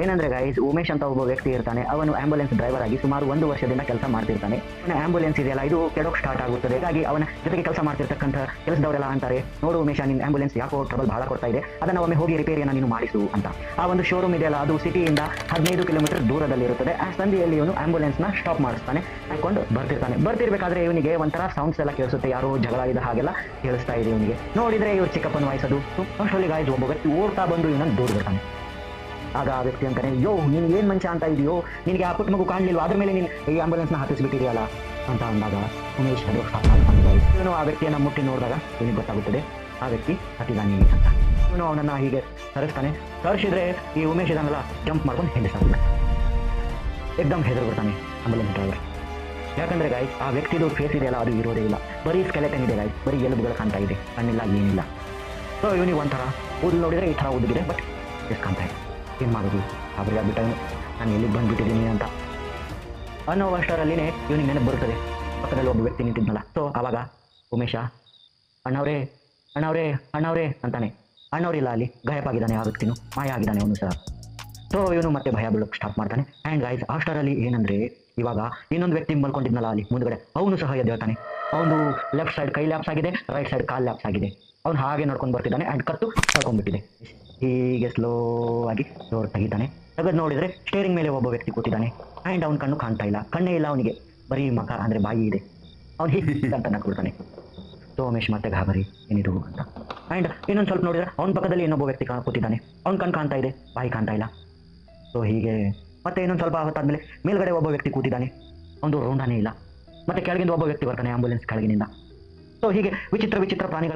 ಏನಂದ್ರೆ ಗೈಸ್ ಉಮೇಶ್ ಅಂತ ಒಬ್ಬ ವ್ಯಕ್ತಿ ಇರ್ತಾನೆ. ಅವನು ಆಂಬುಲೆನ್ಸ್ ಡ್ರೈವರ್ ಆಗಿ ಸುಮಾರು ಒಂದು ವರ್ಷದಿಂದ ಕೆಲಸ ಮಾಡ್ತಿರ್ತಾನೆ. ಅವನ ಆಂಬುಲೆನ್ಸ್ ಇದೆಯಲ್ಲ, ಇದು ಕೆಡೋಕ್ ಸ್ಟಾರ್ಟ್ ಆಗುತ್ತದೆ. ಹಾಗಾಗಿ ಅವನ ಜೊತೆಗೆ ಕೆಲಸ ಮಾಡ್ತಿರ್ತಕ್ಕಂಥ ಕೆಲಸದವರೆಲ್ಲ ಅಂತಾರೆ, ನೋಡು ಉಮೇಶ ನಿನ್ನ ಆಂಬುಲೆನ್ಸ್ ಯಾಕೋ ಟ್ರಬಲ್ ಬಹಳ ಕೊಡ್ತಾ ಇದೆ. ಅದನ್ನ ಒಮ್ಮೆ ಹೋಗಿ ರಿಪೇರಿಯನ್ನು ನೀನು ಮಾಡಿಸು ಅಂತ. ಆ ಒಂದು ಶೋರೂಮ್ ಇದೆಯಲ್ಲ, ಅದು ಸಿಟಿಯಿಂದ ಹದಿನೈದು ಕಿಲೋಮೀಟರ್ ದೂರದಲ್ಲಿರುತ್ತದೆ. ಆ ಸಂಧಿಯಲ್ಲಿ ಇವನು ಆಂಬುಲೆನ್ಸ್ನ ಸ್ಟಾಪ್ ಮಾಡಿಸ್ತಾನೆ ಹಾಕೊಂಡು ಬರ್ತಿರ್ತಾನೆ. ಬರ್ತಿರ್ಬೇಕಾದ್ರೆ ಇವನಿಗೆ ಒಂಥರ ಸೌಂಡ್ಸ್ ಎಲ್ಲ ಕೇಳಿಸುತ್ತೆ. ಯಾರೋ ಜಗಳ ಇದ್ದ ಹಾಗೆಲ್ಲ ಕೇಳಿಸ್ತಾ ಇದೆ ಇವನಿಗೆ. ನೋಡಿದ್ರೆ ಇವ್ರು ಚಿಕ್ಕಪ್ಪನ ವಯಸ್ಸದು ಗಾಯ್ಸ್ ಒಬ್ಬ ವ್ಯಕ್ತಿ ಓಡ್ತಾ ಬಂದು ಇವನನ್ನು ದೂರ ಬರ್ತಾನೆ ಆಗ ಆ ವ್ಯಕ್ತಿ ಅಂತಾನೆ, ಯೋ, ನೀನು ಏನ್ ಮನುಷ್ಯ ಅಂತ ಇದೆಯೋ? ನಿನಗೆ ಆ ಪುಟ್ಟ ಮಗು ಕಾಣಲಿಲ್ವಾ? ಅದ್ರ ಮೇಲೆ ನೀನು ಈ ನ ಹತ್ತಿಸ್ಬಿಟ್ಟಿದೆಯಲ್ಲ ಅಂತ ಅಂದಾಗ ಉಮೇಶ್ ಇವನು ಆ ವ್ಯಕ್ತಿಯನ್ನ ಮುಟ್ಟಿ ನೋಡಿದಾಗ ನಿನಗೆ ಗೊತ್ತಾಗುತ್ತದೆ, ಆ ವ್ಯಕ್ತಿ ಹತ್ತಿದಾನೆ ಅಂತ. ಇವನು ಅವನನ್ನ ಹೀಗೆ ತರಿಸ್ತಾನೆ. ತರಿಸಿದ್ರೆ ಈ ಉಮೇಶ್ ಇದನ್ನೆಲ್ಲ ಜಂಪ್ ಮಾಡ್ಕೊಂಡು ಹೆದರ್ಸ್ತಾನೆ ಎಕ್ದಮ್ ಹೆದರು ಬರ್ತಾನೆ ಆಂಬುಲೆನ್ಸ್ ಡ್ರೈವರ್ ಯಾಕಂದ್ರೆ ಗಾಯ್ ಆ ವ್ಯಕ್ತಿದು ಫೇಸ್ ಇದೆಯಲ್ಲ, ಅದು ಇರೋದೇ ಇಲ್ಲ. ಬರೀ ಸ್ಕೆಲೆಟನ್ ಇದೆ ಗಾಯ್ ಬರೀ ಎಲುಬುಗಳು ಕಾಣ್ತಾ ಇದೆ ಕಣ್ಣಿಲ್ಲ ಏನಿಲ್ಲ. ಸೊ ಇವನಿಗೆ ಒಂಥರ ಕೂದಲು ನೋಡಿದ್ರೆ ಈ ಥರ ಉದ್ದಿದೆ ಬಟ್ ಎಷ್ಟು ಕಾಣ್ತಾ ಇದೆ ಏನು ಮಾಡೋದು ಅವ್ರಿಗೆ ಇವನು ನಾನು ಎಲ್ಲಿಗೆ ಬಂದ್ಬಿಟ್ಟಿದ್ದೀನಿ ಅಂತ. ಅನ್ನೋ ಅಷ್ಟರಲ್ಲಿನೇ ಇವನಿಗೆ ನೆನಪು ಬರುತ್ತದೆ. ಪಕ್ಕದಲ್ಲಿ ಒಬ್ಬ ವ್ಯಕ್ತಿ ನಿಂತಿದ್ನಲ್ಲ. ಸೊ ಆವಾಗ ಉಮೇಶ, ಅಣ್ಣವ್ರೇ ಅಣ್ಣವ್ರೇ ಅಣ್ಣವ್ರೇ ಅಂತಾನೆ. ಅಣ್ಣವ್ರಿಲ್ಲ ಅಲ್ಲಿ. ಗಾಯಪಾಗಿದ್ದಾನೆ ಆ ವ್ಯಕ್ತಿನೂ ಮಾಯ ಆಗಿದ್ದಾನೆ ಅವನು ಸಹ. ಸೊ ಇವನು ಮತ್ತೆ ಭಯ ಬೀಳೋಕೆ ಸ್ಟಾರ್ಟ್ ಮಾಡ್ತಾನೆ. ಆ್ಯಂಡ್ ಗೈಸ್ ಅಷ್ಟರಲ್ಲಿ ಏನಂದ್ರೆ, ಇವಾಗ ಇನ್ನೊಂದು ವ್ಯಕ್ತಿ ಮಲ್ಕೊಂಡಿದ್ನಲ್ಲ ಅಲ್ಲಿ ಮುಂದ್ಗಡೆ. ಅವನು ಸಹ ಎದ್ದೇಳ್ತಾನೆ ಅವನು ಲೆಫ್ಟ್ ಸೈಡ್ ಕೈ ಲ್ಯಾಪ್ಸ್ ಆಗಿದೆ ರೈಟ್ ಸೈಡ್ ಕಾಲ್ ಲ್ಯಾಪ್ಸ್ ಆಗಿದೆ. ಅವ್ನು ಹಾಗೆ ನೋಡ್ಕೊಂಡು ಬರ್ತಿದ್ದಾನೆ ಆ್ಯಂಡ್ ಕತ್ತು ಕಳ್ಕೊಂಡ್ಬಿಟ್ಟಿದೆ ಹೀಗೆ ಸ್ಲೋ ಆಗಿ ಹೊರಟಾಗಿದ್ದಾನೆ ತೆಗೆದು ನೋಡಿದ್ರೆ ಸ್ಟೇರಿಂಗ್ ಮೇಲೆ ಒಬ್ಬ ವ್ಯಕ್ತಿ ಕೂತಿದ್ದಾನೆ. ಆ್ಯಂಡ್ ಅವ್ನ ಕಣ್ಣು ಕಾಣ್ತಾ ಇಲ್ಲ. ಕಣ್ಣೇ ಇಲ್ಲ ಅವನಿಗೆ. ಬರೀ ಮಖ ಅಂದ್ರೆ ಬಾಯಿ ಇದೆ. ಅವ್ನು ಹೀಗೆ ಅಂತ ನಕ್ಬಿಡ್ತಾನೆ ಸೋಮೇಶ್ ಮತ್ತೆ ಗಾಬರಿ ಏನಿದು ಅಂತ. ಆ್ಯಂಡ್ ಇನ್ನೊಂದು ಸ್ವಲ್ಪ ನೋಡಿದ್ರೆ ಅವನ ಪಕ್ಕದಲ್ಲಿ ಇನ್ನೊಬ್ಬ ವ್ಯಕ್ತಿ ಕೂತಿದ್ದಾನೆ. ಅವ್ನ ಕಣ್ಣು ಕಾಣ್ತಾ ಇದೆ ಬಾಯಿ ಕಾಣ್ತಾ ಇಲ್ಲ. ಸೊ ಹೀಗೆ ಮತ್ತೆ ಇನ್ನೊಂದು ಸ್ವಲ್ಪ ಹೊತ್ತಾದ್ಮೇಲೆ ಮೇಲ್ಗಡೆ ಒಬ್ಬ ವ್ಯಕ್ತಿ ಕೂತಿದ್ದಾನೆ. ಒಂದು ರೋಂಡಾನೇ ಇಲ್ಲ. ಮತ್ತೆ ಕೆಳಗಿಂದ ಒಬ್ಬ ವ್ಯಕ್ತಿ ಬರ್ತಾನೆ ಆಂಬುಲೆನ್ಸ್ ಕೆಳಗಿನಿಂದ. ಸೊ ಹೀಗೆ ವಿಚಿತ್ರ ವಿಚಿತ್ರ ಪ್ರಾಣಿಗಳು